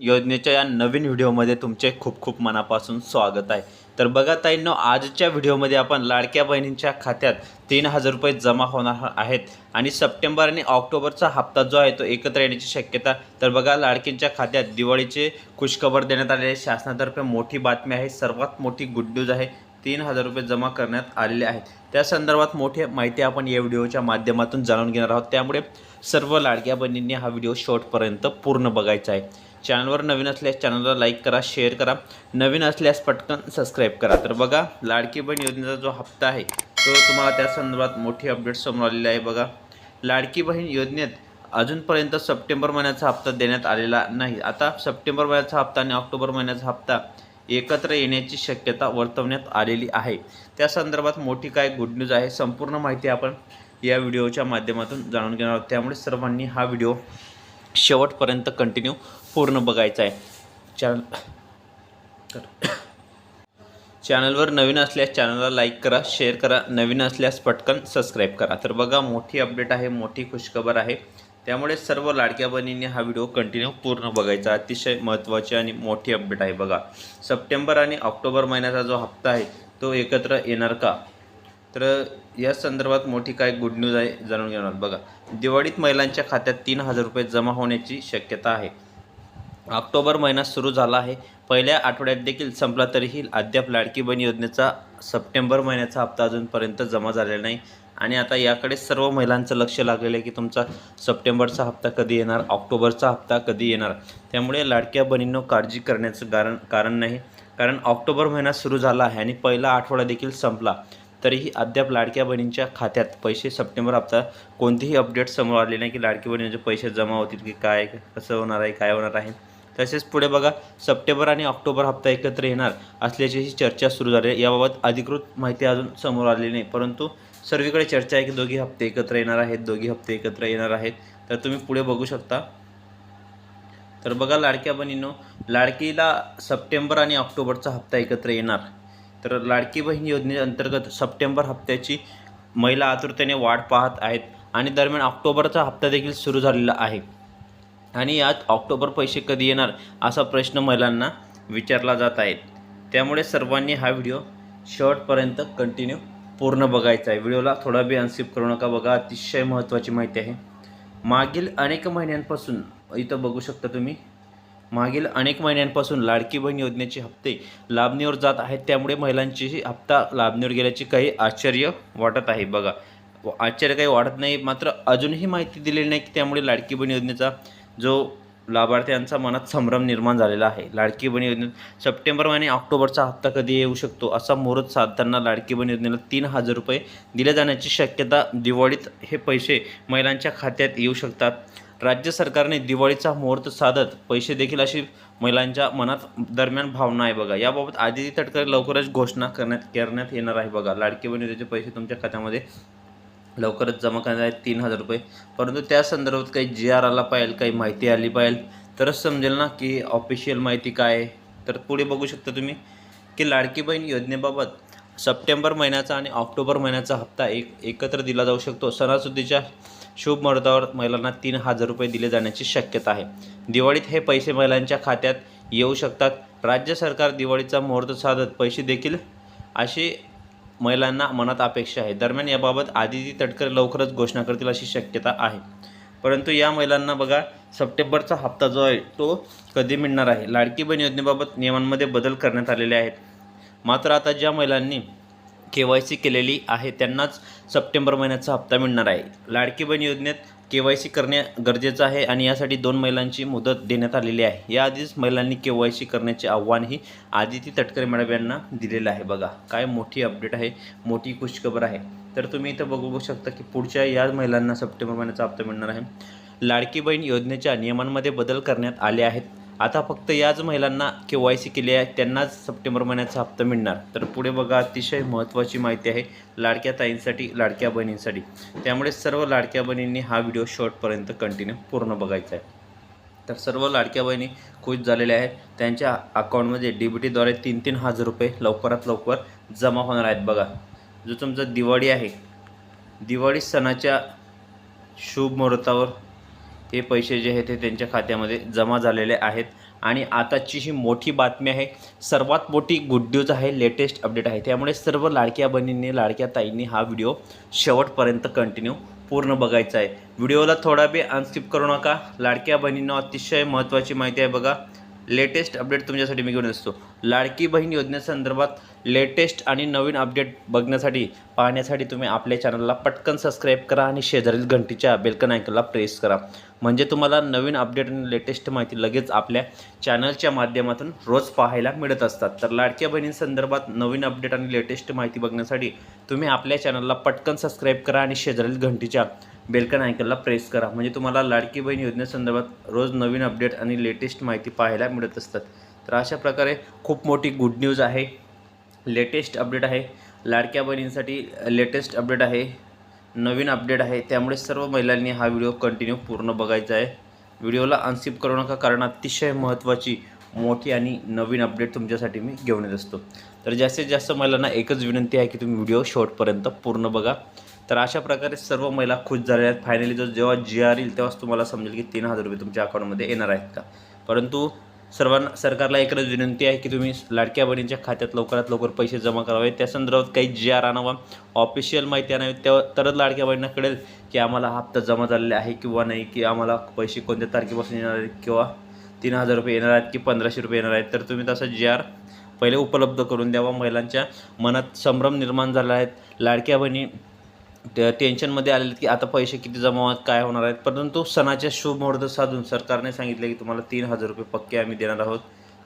योजनेच्या या नवीन व्हिडिओमध्ये तुमचे खूप खूप मनापासून स्वागत आहे. तर बघा ताईंनो आजच्या व्हिडिओमध्ये आपण लाडक्या बहिणींच्या खात्यात तीन हजार रुपये जमा होणार आहेत आणि सप्टेंबर आणि ऑक्टोबरचा हप्ता जो आहे तो एकत्र येण्याची शक्यता. तर बघा लाडकींच्या खात्यात दिवाळीचे खुशखबर देण्यात आले शासनातर्फे मोठी बातमी आहे. सर्वात मोठी गुड न्यूज आहे तीन हजार रुपये जमा करण्यात आलेले आहेत. त्या संदर्भात मोठी माहिती आपण या व्हिडिओच्या माध्यमातून जाणून घेणार आहोत. त्यामुळे सर्व लाडक्या बहिणींनी हा व्हिडिओ शेवटपर्यंत पूर्ण बघायचा आहे. चॅनलवर नवीन असल्यास चॅनलला लाईक करा शेअर करा. नवीन असल्यास पटकन सबस्क्राईब करा. तर बघा लाडकी बहीण योजनेचा जो हप्ता आहे तो तुम्हाला त्या संदर्भात मोठी अपडेट समोर आलेली आहे बघा. लाडकी बहीण योजनेत अजूनपर्यंत सप्टेंबर महिन्याचा हप्ता देण्यात आलेला नाही. आता सप्टेंबर महिन्याचा हप्ता आणि ऑक्टोबर महिन्याचा हप्ता एकत्र येण्याची शक्यता वर्तवण्यात आलेली आहे. त्या संदर्भात मोठी काय गुड न्यूज आहे संपूर्ण माहिती आपण या व्हिडिओच्या माध्यमातून जाणून घेणार आहोत. त्यामुळे सर्वांनी हा व्हिडिओ शेवटपर्यंत कंटिन्यू पूर्ण बघायचा आहे. चॅनल तर चॅनलवर नवीन असल्यास चॅनलला लाईक करा शेअर करा. नवीन असल्यास पटकन सबस्क्राईब करा. तर बघा मोठी अपडेट आहे मोठी खुशखबर आहे. त्यामुळे सर्व लाडक्या बहिणींनी हा व्हिडिओ कंटिन्यू पूर्ण बघायचा. अतिशय महत्त्वाची आणि मोठी अपडेट आहे बघा. सप्टेंबर आणि ऑक्टोबर महिन्याचा जो हप्ता आहे तो एकत्र येणार का? तर या संदर्भात मोठी काय गुड न्यूज आहे जाणून घेणार बघा दिवाळीत महिलांच्या खात्यात तीन हजार रुपये जमा होण्याची शक्यता आहे. ऑक्टोबर महिना सुरू झाला आहे. पहिल्या आठवड्यात देखील संपला तरीही अद्याप लाडकी बहीण योजनेचा सप्टेंबर महिन्याचा हप्ता अजूनपर्यंत जमा झालेला नाही. आणि आता याकडे सर्व महिलांचं लक्ष लागलेलं आहे की तुमचा सप्टेंबरचा हप्ता कधी येणार ऑक्टोबरचा हप्ता कधी येणार? त्यामुळे लाडक्या बहिणींनो काळजी करण्याचं कारण कारण नाही. कारण ऑक्टोबर महिना सुरू झाला आहे आणि पहिला आठवडा देखील संपला. तरीही अद्याप लाडक्या बहिणींच्या खात्यात पैसे सप्टेंबर हप्ता कोणतीही अपडेट समोर आले नाही की लाडकी बहिणींचे पैसे जमा होतील की काय कसं होणार आहे काय होणार आहे. तसेच पुढे बघा सप्टेंबर आणि ऑक्टोबर हप्ता एकत्र येणार असल्याची ही चर्चा सुरू झाली आहे. याबाबत अधिकृत माहिती अजून समोर आलेली नाही परंतु सर्वीकडे चर्चा आहे की दोघी हप्ते एकत्र येणार आहेत दोघी हप्ते एकत्र येणार आहेत. तर तुम्ही पुढे बघू शकता. तर बघा लाडक्या बहिणींनो लाडकीला सप्टेंबर आणि ऑक्टोबरचा हप्ता एकत्र येणार. तर लाडकी बहीण योजनेअंतर्गत सप्टेंबर हप्त्याची महिला आतुरतेने वाट पाहत आहेत आणि दरम्यान ऑक्टोबरचा हप्ता देखील सुरू झालेला आहे. आणि यात ऑक्टोबर पैसे कधी येणार असा प्रश्न महिलांना विचारला जात आहे. त्यामुळे सर्वांनी हा व्हिडिओ शेवटपर्यंत कंटिन्यू पूर्ण बघायचा आहे. व्हिडिओला थोडा बी अनस्किप करू नका बघा अतिशय महत्त्वाची माहिती आहे. मागील अनेक महिन्यांपासून इथं बघू शकता तुम्ही मागील अनेक महिन्यांपासून लाडकी बहीण योजनेचे हप्ते लाभणीवर जात आहेत. त्यामुळे महिलांचीही हप्ता लाभणीवर गेल्याचे काही आश्चर्य वाटत आहे. बघा आश्चर्य काही वाटत नाही मात्र अजूनही माहिती दिलेली नाही की त्यामुळे लाडकी बहीण योजनेचा जो लाभार्थ्यांचा मनात संभ्रम निर्माण झालेला आहे. लाडकी बहीण योजनेत सप्टेंबर आणि ऑक्टोबरचा हप्ता कधी येऊ शकतो असा मुहूर्त साधताना लाडकी बहीण योजनेला तीन हजार रुपये दिले जाण्याची शक्यता दिवाळीत हे पैसे महिलांच्या खात्यात येऊ शकतात. राज्य सरकारने दिवाळीचा मुहूर्त साधत पैसे देखील अशी महिलांच्या मनात दरम्यान भावना आहे बघा. याबाबत आदिती तटकरे लवकरच घोषणा करण्यात करण्यात येणार आहे बघा. लाडकी बहिणी त्याचे पैसे तुमच्या खात्यामध्ये लवकरच जमा करणार आहेत. तीन हजार रुपये. परंतु त्या संदर्भात काही जी आर आला पाहिजे काही माहिती आली पाहिजे. तरच समजेल ना की ऑफिशियल माहिती काय आहे. तर पुढे बघू शकता तुम्ही की लाडकी बहीण योजनेबाबत सप्टेंबर महिन्याचा आणि ऑक्टोबर महिन्याचा हप्ता एक एकत्र दिला जाऊ शकतो. सणासुदीच्या शुभ मुहूर्तावर महिलांना तीन हजार रुपये दिले जाण्याची शक्यता आहे. दिवाळीत हे पैसे महिलांच्या खात्यात येऊ शकतात. राज्य सरकार दिवाळीचा मुहूर्त साधत पैसे देखील अशी महिलांना मनात अपेक्षा आहे. दरम्यान याबाबत आदिती तटकरे लवकरच घोषणा करतील अशी शक्यता आहे. परंतु या महिलांना बघा सप्टेंबरचा हप्ता जो आहे तो कधी मिळणार आहे? लाडकी बहीण योजनेबाबत नियमांमध्ये बदल करण्यात आलेले आहेत. मात्र आता ज्या महिलांनी के वाय सी केलेली आहे त्यांनाच सप्टेंबर महिन्याचा हप्ता मिळणार आहे. लाडकी बहीण योजनेत के वाय सी करणे गरजेचं आहे आणि यासाठी दोन महिलांची मुदत देण्यात आलेली आहे. याआधीच महिलांनी के वाय सी करण्याचे आव्हानही आदिती तटकरे मॅडम यांना दिलेलं आहे. बघा काय मोठी अपडेट आहे मोठी खुशखबर आहे. तर तुम्ही इथं बघू शकता की पुढच्या या महिलांना सप्टेंबर महिन्याचा हप्ता मिळणार आहे. लाडकी बहीण योजनेच्या नियमांमध्ये बदल करण्यात आले आहेत. आता फक्त याच महिलांना के वाय सी केली आहे. त्यांनाच सप्टेंबर महिन्याचा हप्ता मिळणार. तर पुढे बघा अतिशय महत्त्वाची माहिती आहे लाडक्या ताईंसाठी लाडक्या बहिणींसाठी. त्यामुळे सर्व लाडक्या बहिणींनी हा व्हिडिओ शॉर्टपर्यंत कंटिन्यू पूर्ण बघायचा आहे. तर सर्व लाडक्या बहिणी खुश झालेल्या आहेत. त्यांच्या अकाउंटमध्ये डी बी टीद्वारे तीन तीन हजार रुपये लवकरात लवकर जमा होणार आहेत बघा. जो तुमचा दिवाळी आहे दिवाळी सणाच्या शुभ मुहूर्तावर हे पैसे जे आहेत ते त्यांच्या खात्यामध्ये जमा झालेले आहेत. आणि आताची ही मोठी बातमी आहे सर्वात मोठी गुड न्यूज आहे लेटेस्ट अपडेट आहे. त्यामुळे सर्व लाडक्या बहिणींनी लाडक्या ताईंनी हा व्हिडिओ शेवटपर्यंत कंटिन्यू पूर्ण बघायचा आहे. व्हिडिओला थोडा बी अनस्किप करू नका. लाडक्या बहिणींना अतिशय महत्त्वाची माहिती आहे बघा. लेटेस्ट अपडेट तुमच्यासाठी मी घेऊन असतो लाडकी बहीण योजनेसंदर्भात लेटेस्ट आणि नवीन अपडेट बघण्यासाठी पाहण्यासाठी तुम्ही आपल्या चॅनलला पटकन सबस्क्राईब करा आणि शेजारील घंटीच्या बेलकन आयकनला प्रेस करा. म्हणजे तुम्हाला नवीन अपडेट आणि लेटेस्ट माहिती लगेच आपल्या चॅनलच्या माध्यमातून रोज पाहायला मिळत असतात. तर लाडक्या बहिणींसंदर्भात नवीन अपडेट आणि लेटेस्ट माहिती बघण्यासाठी तुम्ही आपल्या चॅनलला पटकन सबस्क्राईब करा आणि शेजारील घंटीच्या बेलकन आयकनला प्रेस करा. म्हणजे तुम्हाला लाडकी बहीण योजनेसंदर्भात रोज नवीन अपडेट आणि लेटेस्ट माहिती पाहायला मिळत असतात. तर अशा प्रकारे खूप मोठी गुड न्यूज आहे. लेटेस्ट अपडेट आहे. लाडक्या बहिणींसाठी लेटेस्ट अपडेट आहे. नवीन अपडेट आहे. त्यामुळे सर्व महिलांनी हा व्हिडिओ कंटिन्यू पूर्ण बघायचा आहे. व्हिडिओला अनसिप करू नका कारण अतिशय महत्त्वाची मोठी आणि नवीन अपडेट तुमच्यासाठी मी घेऊन येत असतो. तर जास्तीत जास्त महिलांना एकच विनंती आहे की तुम्ही व्हिडिओ शॉर्टपर्यंत पूर्ण बघा. तर अशा प्रकारे सर्व महिला खुश झालेल्या आहेत. फायनली जो जेव्हा जी आर येईल तेव्हाच तुम्हाला समजेल की तीन हजार रुपये तुमच्या अकाउंटमध्ये येणार आहेत का? परंतु सर्वांना सरकारला एकच विनंती आहे की तुम्ही लाडक्या बहिणींच्या खात्यात लवकरात लवकर पैसे जमा करावे त्या संदर्भात काही जी आर आणावा ऑफिशियल माहिती आणावी तेव्हा तरच लाडक्या बहिणींना कळेल की आम्हाला हप्ता जमा झालेला आहे किंवा नाही की आम्हाला पैसे कोणत्या तारखेपासून येणार आहेत किंवा तीन हजार रुपये येणार आहेत की पंधराशे रुपये येणार आहेत. तर तुम्ही तसा जी आर पहिले उपलब्ध करून द्यावा. महिलांच्या मनात संभ्रम निर्माण झाला आहेत लाडक्या बहिणी टेन्शनमध्ये आलेले की आता पैसे किती जमा होतात काय होणार आहेत. परंतु सणाच्या शुभ मुहूर्त साधून सरकारने सांगितले की तुम्हाला तीन हजार रुपये पक्के आम्ही देणार आहोत.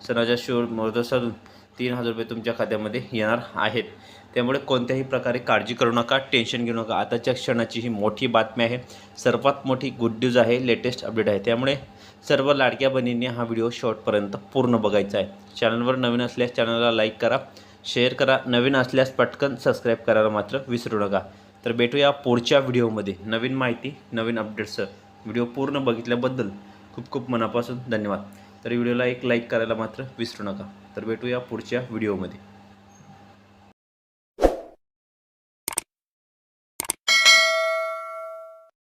सणाच्या शुभ मुहूर्त साधून तीन हजार रुपये तुमच्या खात्यामध्ये येणार आहेत. त्यामुळे कोणत्याही प्रकारे काळजी करू नका टेन्शन घेऊ नका. आताच्या क्षणाची ही मोठी बातमी आहे. सर्वात मोठी गुड न्यूज आहे लेटेस्ट अपडेट आहे. त्यामुळे सर्व लाडक्या बहिणींनी हा व्हिडिओ शॉर्टपर्यंत पूर्ण बघायचा आहे. चॅनलवर नवीन असल्यास चॅनलला लाईक करा शेअर करा. नवीन असल्यास पटकन सबस्क्राईब करायला मात्र विसरू नका. तर भेटूया पुढच्या व्हिडिओमध्ये. नवीन माहिती नवीन अपडेट्सचं व्हिडिओ पूर्ण बघितल्याबद्दल खूप खूप मनापासून धन्यवाद. तर व्हिडिओला एक लाईक करायला मात्र विसरू नका. तर भेटूया पुढच्या व्हिडिओमध्ये.